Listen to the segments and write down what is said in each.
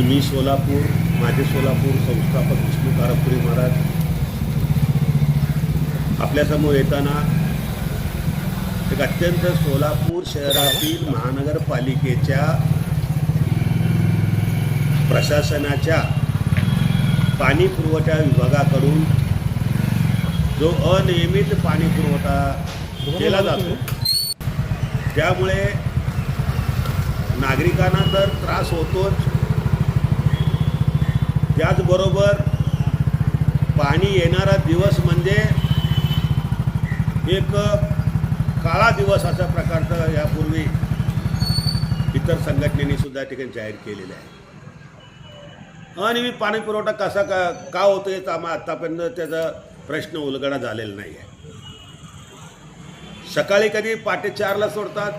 मी मी सोलापूर माझे सोलापूर संस्थापक विष्णू कारपुरी महाराज. आपल्यासमोर येताना एक अत्यंत सोलापूर शहरातील महानगरपालिकेच्या प्रशासनाच्या पाणी पुरवठा विभागाकडून जो अनियमित पाणी पुरवठा केला जातो त्यामुळे नागरिकांना तर त्रास होतोच. त्याचबरोबर पाणी येणारा दिवस म्हणजे एक काळा दिवस अशा प्रकारचं यापूर्वी इतर संघटनेने सुद्धा ठिकाणी जाहीर केलेलं आहे. अनियमित पाणी पुरवठा कसा का का होतो याचा आम्हा आत्तापर्यंत त्याचा प्रश्न उलगडा झालेला नाही आहे. सकाळी कधी पहाटे चारला सोडतात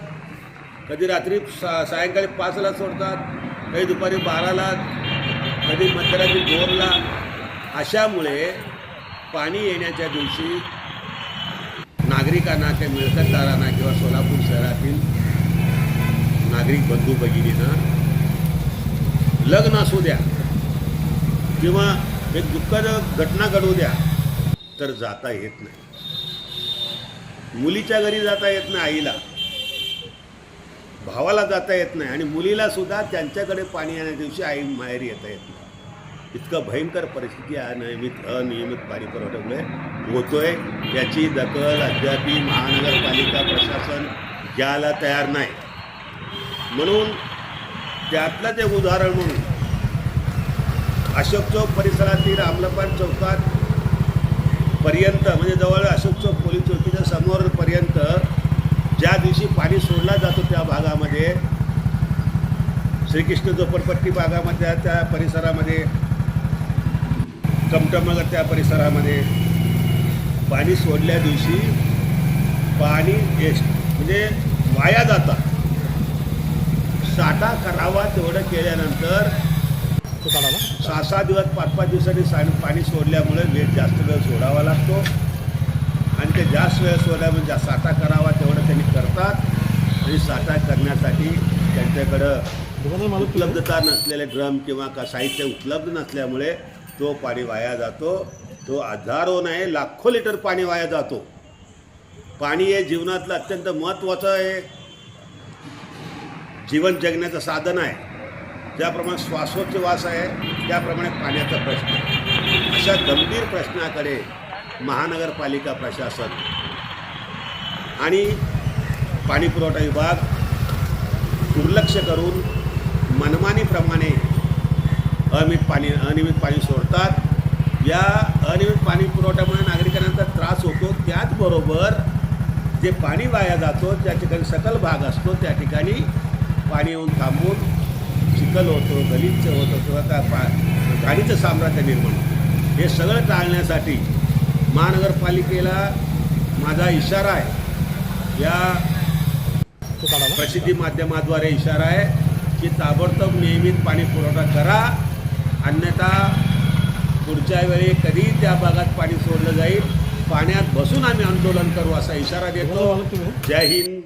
कधी रात्री सा सायंकाळी पाचला सोडतात कधी दुपारी बाराला कधी मध्यरात्री बोरला अशामुळे पाणी येण्याच्या दिवशी नागरिकांना त्या मिळकतदारांना किंवा सोलापूर शहरातील नागरिक बंधू भगिनींना लग्न असू द्या किंवा एक दुःखद घटना घडू द्या तर जाता येत नाही. मुलीच्या घरी जाता येत नाही आईला. भावाला जाता येत नाही आणि मुलीला सुद्धा त्यांच्याकडे पाणी येण्या दिवशी आई माहेरी येता येत नाही. इतकं भयंकर परिस्थिती अनियमित अनियमित पाणी पुरवठ्यामुळे होतोय. याची दखल अद्याप महानगरपालिका प्रशासन घ्यायला तयार नाही. म्हणून त्यातलंच एक उदाहरण म्हणून अशोक चौक परिसरातील आमलपान चौकात पर्यंत म्हणजे जवळ अशोक चौक पोलीस चौकीच्या समोरपर्यंत ज्या दिवशी पाणी सोडला जातो त्या भागामध्ये श्रीकृष्ण झोपडपट्टी भागामध्ये त्या परिसरामध्ये टमटमनगर त्या परिसरामध्ये पाणी सोडल्या दिवशी पाणी वेस्ट म्हणजे वाया जातात साठा करावा तेवढं केल्यानंतर सहा सहा दिवस पाच पाच दिवसांनी सा पाणी सोडल्यामुळे वेळ जास्त वेळ सोडावा लागतो. आणि ते जास्त वेळ सोडल्यामुळे जा साठा करावा तेवढं त्यांनी करतात. आणि साठा करण्यासाठी त्यांच्याकडं उपलब्धता नसलेले ड्रम किंवा का साहित्य उपलब्ध नसल्यामुळे तो पाणी वाया जातो तो हजारो नाही लाखो लिटर पाणी वाया जातो. पाणी हे जीवनातलं अत्यंत महत्त्वाचं आहे. जीवन जगण्याचं साधन आहे. ज्याप्रमाणे श्वासोच्छवास आहे त्याप्रमाणे पाण्याचा प्रश्न आहे. अशा गंभीर प्रश्नाकडे महानगरपालिका प्रशासन आणि पाणी पुरवठा विभाग दुर्लक्ष करून मनमानीप्रमाणे अनियमित पाणी अनियमित पाणी सोडतात. या अनियमित पाणी पुरवठ्यामुळे नागरिकांना तर त्रास होतो. त्याचबरोबर जे पाणी वाया जातो त्या ठिकाणी सकल भाग असतो. त्या ठिकाणी पाणी येऊन थांबून चिखल होतो गलिच्छ होतं किंवा त्या पा गाडीचं साम्राज्य निर्माण होतं. हे सगळं टाळण्यासाठी महानगरपालिकेला माझा इशारा आहे. या प्रसिद्धी माध्यमाद्वारे इशारा आहे की ताबडतोब नियमित पाणी पुरवठा करा. अन्यथा पुढच्या वेळी कधी त्या भागात पाणी सोडलं जाईल. पाण्यात बसून आम्ही आंदोलन करू असा इशारा देतो. जय हिंद.